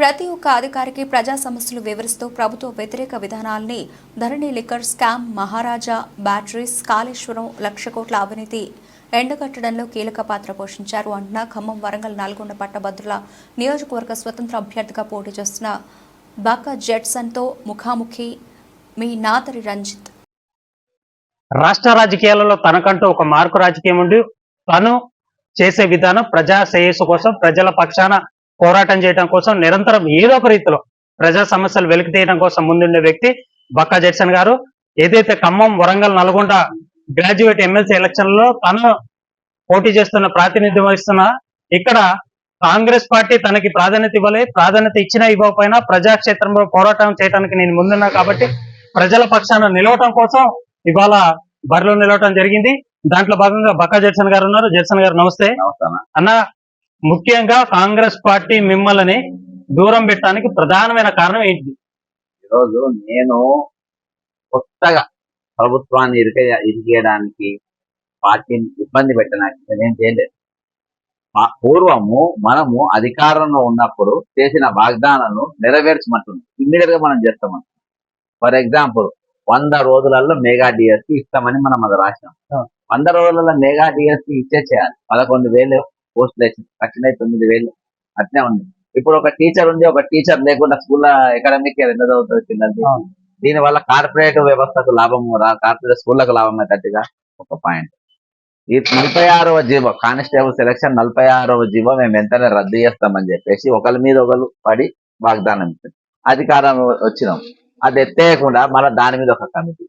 ప్రతి ఒక్క అధికారికి ప్రజా సమస్యలు వివరిస్తూ ప్రభుత్వ వ్యతిరేక విధానాల్ని Dharani liquor scam Maharaja batteries Kaleshwaram lakh కోట్ల అవినీతి ఎండగట్టడంలో కీలక పాత్ర పోషించారు అంటున్న ఖమ్మం వరంగల్ నల్గొండ పట్టభద్రుల నియోజకవర్గ స్వతంత్ర అభ్యర్థిగా పోటీ చేస్తున్న బాకా జెట్సన్తో ముఖాముఖి మీ నాతరి రంజిత్. రాష్ట్ర రాజకీయాలలో తనకంటూ ఒక మార్కు రాజకీయం ఉండి తను చేసే విధానం ప్రజా శ్రేయస్సు కోసం ప్రజల పక్షాన పోరాటం చేయడం కోసం నిరంతరం ఏదో ఒక రీతిలో ప్రజా సమస్యలు వెలికి తీయడం కోసం ముందుండే వ్యక్తి బక్కా జడ్సన్ గారు. ఏదైతే ఖమ్మం వరంగల్ నల్గొండ గ్రాడ్యుయేట్ ఎమ్మెల్సీ ఎలక్షన్లలో తను పోటీ చేస్తున్న ప్రాతినిధ్యం వహిస్తున్న ఇక్కడ కాంగ్రెస్ పార్టీ తనకి ప్రాధాన్యత ఇవ్వలే ప్రాధాన్యత ఇచ్చినా ఇవ్వకపోయినా ప్రజాక్షేత్రంలో పోరాటం చేయడానికి నేను ముందున్నా కాబట్టి ప్రజల పక్షాన నిలవటం కోసం ఇవాళ బరిలో నిలవటం జరిగింది. దాంట్లో భాగంగా బక్కా జడ్సన్ గారు ఉన్నారు. జడ్సన్ గారు నమస్తే. అన్న ముఖ్యంగా కాంగ్రెస్ పార్టీ మిమ్మల్ని దూరం పెట్టడానికి ప్రధానమైన కారణం ఏంటి? ఈరోజు నేను కొత్తగా ప్రభుత్వాన్ని ఇరిక ఇరికేయడానికి పార్టీని ఇబ్బంది పెట్టడానికి నేనేం చేయలేదు. మా- పూర్వము మనము అధికారంలో ఉన్నప్పుడు చేసిన వాగ్దానాలను నెరవేర్చమంటుంది. ఇమ్మీడియట్గా మనం చేస్తామంట ఫర్ ఎగ్జాంపుల్ వంద రోజులలో మెగా డిఎస్సి ఇస్తామని మనం అది రాసినాం. వంద రోజులలో మెగా డిఎస్సి ఇచ్చే చేయాలి. పదకొండు వేలు పోస్టులు వేసి లక్షణ తొమ్మిది వేలు అట్నే ఉంది. ఇప్పుడు ఒక టీచర్ ఉంది ఒక టీచర్ లేకుండా స్కూల్లో ఎకడమిక్ రెండు చదువుతుంది పిల్లలది ఆ. దీని వల్ల కార్పొరేట్ వ్యవస్థకు లాభం రా కార్పొరేట్ స్కూళ్ళకు లాభం అయ్యేటట్టుగా ఒక పాయింట్ ఈ నలభై ఆరవ జీవో కానిస్టేబుల్ సెలక్షన్ నలభై ఆరవ జీవో మేము వెంటనే రద్దు చేస్తామని చెప్పేసి ఒకరి మీద ఒకరు పడి వాగ్దానం ఇచ్చారు. అధికారం వచ్చినాం. అది ఎత్తేయకుండా మళ్ళీ దాని మీద ఒక కమిటీ.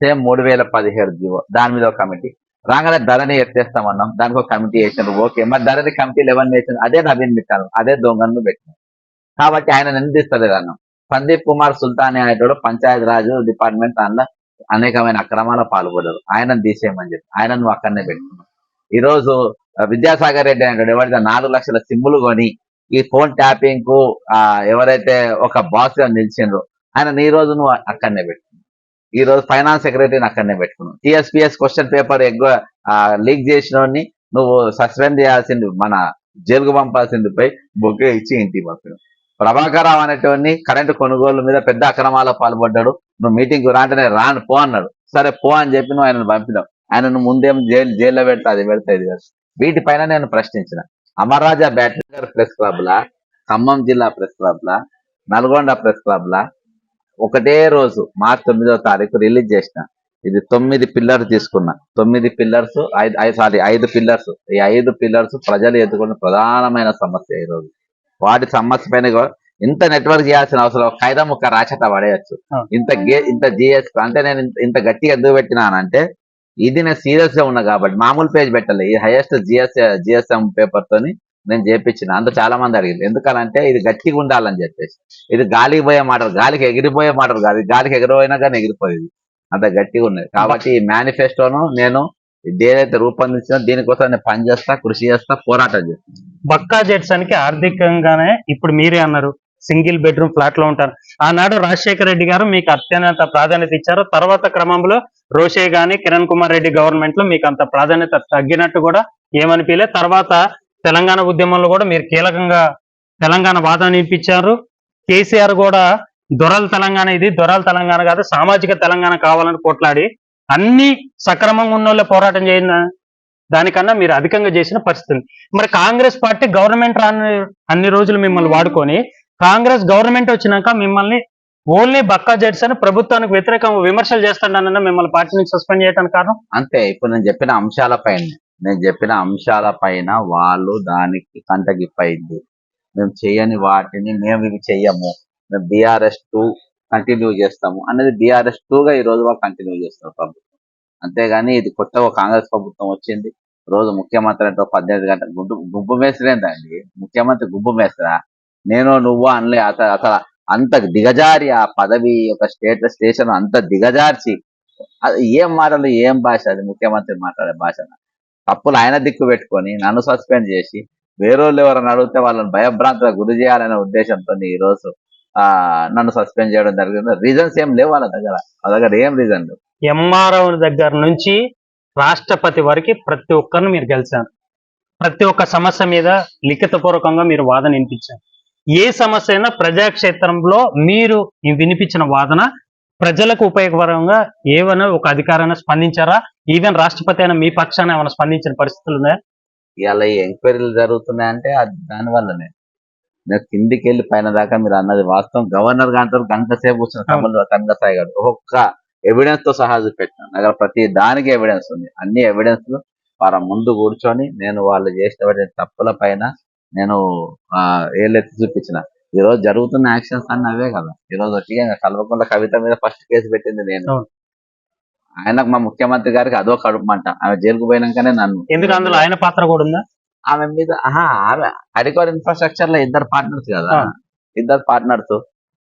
సేమ్ మూడు వేల పదిహేడు జీవో దాని మీద ఒక కమిటీ. రాగానే ధరని ఎత్తేస్తామన్నాం దానికి ఒక కమిటీ వేసినారు. ఓకే మరి ధరని కమిటీలు ఎవరిని వేసినారు అదే నవీన్ మిట్టాను అదే దొంగను పెట్టినారు కాబట్టి ఆయన నిందిస్తలేదు అన్నాం. సందీప్ కుమార్ సుల్తాన్ అనేటోడు పంచాయత్ రాజు డిపార్ట్మెంట్ దానిలో అనేకమైన అక్రమాల పాల్పడ్డారు. ఆయనను తీసేయమని చెప్పి ఆయన నువ్వు అక్కడనే పెట్టుకున్నావు ఈ రోజు విద్యాసాగర్ రెడ్డి అనేటోడు ఎవరైతే నాలుగు లక్షల సిమ్ములు కొని ఈ ఫోన్ ట్యాపింగ్కు ఎవరైతే ఒక బాస్గా నిలిచిండ్రో ఆయన ఈ రోజు నువ్వు అక్కడనే పెట్టు. ఈ రోజు ఫైనాన్స్ సెక్రటరీని అక్కడనే పెట్టుకున్నావు టీఎస్పీఎస్ క్వశ్చన్ పేపర్ ఎక్కువ లీక్ చేసిన నువ్వు సస్పెండ్ చేయాల్సింది మన జైలుకు పంపాల్సింది పోయి బొకే ఇచ్చి ఇంటికి పంపినావు. ప్రభాకరావు అనేటువంటి కరెంటు కొనుగోలు మీద పెద్ద అక్రమాల పాల్పడ్డాడు. నువ్వు మీటింగ్ రాంటనే రాను పో అన్నాడు. సరే పో అని చెప్పి నువ్వు ఆయనను పంపినావు. ఆయనను ముందేం జైలు జైల్లో పెడతా అది పెడతా ఇది వీటిపైన నేను ప్రశ్నించిన. అమర్రాజా బ్యాటరీ ప్రెస్ క్లబ్ లా ఖమ్మం జిల్లా ప్రెస్ క్లబ్ లా నల్గొండ ప్రెస్ క్లబ్ లా ఒకటే రోజు మార్చి తొమ్మిదో తారీఖు రిలీజ్ చేసిన. ఇది తొమ్మిది పిల్లర్స్ తీసుకున్నా. తొమ్మిది పిల్లర్స్ ఐదు ఐదు సారీ ఐదు పిల్లర్స్. ఈ ఐదు పిల్లర్స్ ప్రజలు ఎదుర్కొన్న ప్రధానమైన సమస్య ఈ రోజు వాటి సమస్య పైన ఇంత నెట్వర్క్ చేయాల్సిన అవసరం ఒక ఖైదా ముక్క రాచట పడేయచ్చు. ఇంత గే ఇంత జిఎస్ అంటే నేను ఇంత- ఇంత గట్టిగా ఎందుకు పెట్టినానంటే ఇది నేను సీరియస్గా ఉన్నా కాబట్టి మామూలు పేజ్ పెట్టాలి. ఈ హైయెస్ట్ జిఎస్ జిఎస్ఎం పేపర్ తోని నేను చేపించిన. అంత చాలా మంది అడిగింది. ఎందుకనంటే ఇది గట్టిగా ఉండాలని చెప్పేసి. ఇది గాలికి పోయే మాటలు గాలికి ఎగిరిపోయే మాటలు కాదు. గాలికి ఎగిరిపోయినా కానీ ఎగిరిపోయేది. అంత గట్టిగా ఉన్నది. కాబట్టి ఈ మేనిఫెస్టోను నేను దేనైతే ఏదైతే రూపొందించినా దీనికోసం నేను పని చేస్తా కృషి చేస్తా పోరాటం చేస్తా. బక్కా జెట్సన్కి కి ఆర్థికంగానే ఇప్పుడు మీరే అన్నారు. సింగిల్ బెడ్రూమ్ ఫ్లాట్లో ఉంటారు. ఆనాడు రాజశేఖర రెడ్డి గారు మీకు అత్యంత ప్రాధాన్యత ఇచ్చారు. తర్వాత క్రమంలో రోషే గాని కిరణ్ కుమార్ రెడ్డి గవర్నమెంట్లో మీకు అంత ప్రాధాన్యత తగ్గినట్టు కూడా ఏమనిపించలే తర్వాత తెలంగాణ ఉద్యమంలో కూడా మీరు కీలకంగా తెలంగాణ వాదన వినిపించారు కేసీఆర్ కూడా దొరల తెలంగాణ ఇది దొరల తెలంగాణ కాదు సామాజిక తెలంగాణ కావాలని కొట్లాడి అన్ని సక్రమంగా ఉన్న వాళ్ళే పోరాటం చేసిన దానికన్నా మీరు అధికంగా చేసిన పరిస్థితి. మరి కాంగ్రెస్ పార్టీ గవర్నమెంట్ రాని అన్ని రోజులు మిమ్మల్ని వాడుకొని కాంగ్రెస్ గవర్నమెంట్ వచ్చినాక మిమ్మల్ని ఓన్లీ బక్కా జడ్స్ అని ప్రభుత్వానికి వ్యతిరేకంగా విమర్శలు చేస్తాడన్న మిమ్మల్ని పార్టీ నుంచి సస్పెండ్ చేయడానికి కారణం? అంతే ఇప్పుడు నేను చెప్పిన అంశాలపై నేను చెప్పిన అంశాల పైన వాళ్ళు దానికి కంటగిప్పైంది మేము చేయని వాటిని మేము ఇవి చెయ్యము. మేము బీఆర్ఎస్ టూ కంటిన్యూ చేస్తాము అనేది బీఆర్ఎస్ టూగా ఈ రోజు వాళ్ళు కంటిన్యూ చేస్తారు ప్రభుత్వం. అంతేగాని ఇది కొత్తగా కాంగ్రెస్ ప్రభుత్వం వచ్చింది. రోజు ముఖ్యమంత్రి అంటే పద్దెనిమిది గంటల గుంపు గుంపు మేసరేందండి ముఖ్యమంత్రి గుంపు మేసరా నేను నువ్వు అనలే అత అసలు అంత దిగజారి ఆ పదవి ఒక స్టేట్ స్టేషన్ అంత దిగజార్చి అది ఏం మాటలు ఏం భాష అది ముఖ్యమంత్రి మాట్లాడే భాష తప్పులు ఆయన దిక్కు పెట్టుకొని నన్ను సస్పెండ్ చేసి వేరేళ్ళు ఎవరైనా అడిగితే వాళ్ళని భయభ్రాంతులకు గురి చేయాలనే ఉద్దేశంతో ఈ రోజు ఆ నన్ను సస్పెండ్ చేయడం జరిగింది. రీజన్స్ ఏం లేవు వాళ్ళ దగ్గర. వాళ్ళ దగ్గర ఏం రీజన్ ఎంఆర్ఓ దగ్గర నుంచి రాష్ట్రపతి వరకు ప్రతి ఒక్కరిని మీరు గెలిచారు. ప్రతి ఒక్క సమస్య మీద లిఖితపూర్వకంగా మీరు వాదన వినిపించారు. ఏ సమస్య అయినా ప్రజాక్షేత్రంలో మీరు వినిపించిన వాదన ప్రజలకు ఉపయోగకరంగా ఏమైనా ఒక అధికారైనా స్పందించారా? ఈవెన్ రాష్ట్రపతి అయినా మీ పక్షాన ఏమైనా స్పందించిన పరిస్థితులు ఉన్నాయా? ఈ ఎంక్వైరీలు జరుగుతున్నాయంటే దాని వల్లనే. నేను కిందికి వెళ్ళి పైన దాకా మీరు అన్నది వాస్తవం. గవర్నర్ గారితో గంట సేపు కూర్చున్న సభలో తనగసాయి గారు. ఒక్కొక్క ఎవిడెన్స్తో సహా చూపెట్టిన. దగ్గర ప్రతి దానికి ఎవిడెన్స్ ఉంది. అన్ని ఎవిడెన్స్ వారి ముందు కూర్చొని నేను వాళ్ళు చేసిన తప్పుల పైన నేను ఏళ్ళెత్తి చూపించిన. ఈ రోజు జరుగుతున్న యాక్షన్స్ అన్ని అవే కదా. ఈ రోజు వచ్చి కల్వకుంట్ల కవిత మీద ఫస్ట్ కేసు పెట్టింది నేను. ఆయనకు మా ముఖ్యమంత్రి గారికి అదో కడుపుమంట ఆమె జైలుకు పోయినాకనే నన్ను. ఎందుకు అందులో ఆయన పాత్ర కూడా ఉందా? ఆమె మీద ఆమె అడికోర్ ఇన్ఫ్రాస్ట్రక్చర్లో ఇద్దరు పార్ట్నర్స్ కదా. ఇద్దరు పార్ట్నర్స్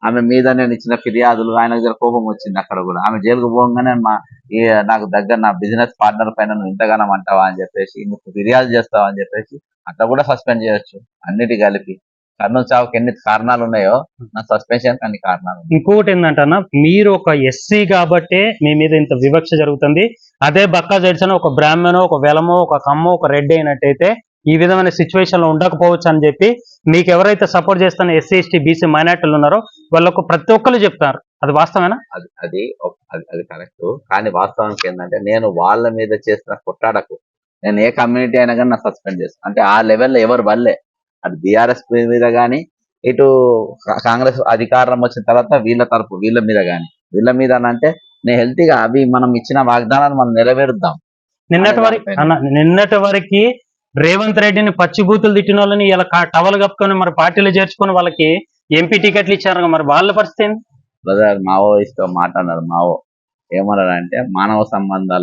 ఆమె మీద నేను ఇచ్చిన ఫిర్యాదులు ఆయనకు జర కోపం వచ్చింది అక్కడ కూడా. ఆమె జైలుకు పోగానే మా ఈ నాకు దగ్గర నా బిజినెస్ పార్ట్నర్ పైన నువ్వు ఇంతగానం అంటావా అని చెప్పేసి నువ్వు ఫిర్యాదు చేస్తావా? అని చెప్పేసి అట్లా కూడా సస్పెండ్ చేయొచ్చు. అన్నిటి కలిపి. కర్నూలు చావుకి ఎన్ని కారణాలు ఉన్నాయో నా సస్పెన్షన్ అన్ని కారణాలు. ఇంకొకటి ఏంటంటే మీరు ఒక ఎస్సీ కాబట్టే మీ మీద ఇంత వివక్ష జరుగుతుంది. అదే బక్కా జడ్సన్ ఒక బ్రాహ్మణో ఒక వెలమో ఒక కమ్మో ఒక రెడ్డి అయినట్టయితే ఈ విధమైన సిచ్యువేషన్లో ఉండకపోవచ్చు అని చెప్పి మీకు ఎవరైతే సపోర్ట్ చేస్తున్న ఎస్సీ ఎస్టీ బీసీ మైనార్టీలు ఉన్నారో వాళ్ళకు ప్రతి ఒక్కరు చెప్తారు. అది వాస్తవేనా అది అది అది కరెక్ట్ కానీ వాస్తవానికి ఏంటంటే నేను వాళ్ళ మీద చేసిన కొట్టాడకు నేను ఏ కమ్యూనిటీ అయినా కానీ నా సస్పెండ్ చేస్తాను అంటే ఆ లెవెల్లో ఎవరు వల్లే. అటు బీఆర్ఎస్ మీద కానీ ఇటు కాంగ్రెస్ అధికారం వచ్చిన తర్వాత వీళ్ళ తరపు వీళ్ళ మీద కానీ వీళ్ళ మీద అని అంటే నేను హెల్తీగా అవి మనం ఇచ్చిన వాగ్దానాలు మనం నెరవేరుద్దాం. నిన్నటి వరకు నిన్నటి వరకు రేవంత్ రెడ్డిని పచ్చిబూతులు తిట్టిన వాళ్ళని ఇలా టవల్ కప్పుకొని మరి పార్టీలో చేర్చుకొని వాళ్ళకి ఎంపీ టికెట్లు ఇచ్చారు మరి వాళ్ళ పరిస్థితి బ్రదర్ మావోయిస్ట్ మాట్లాడారు మావో. ఏమన్నారంటే మానవ సంబంధాలు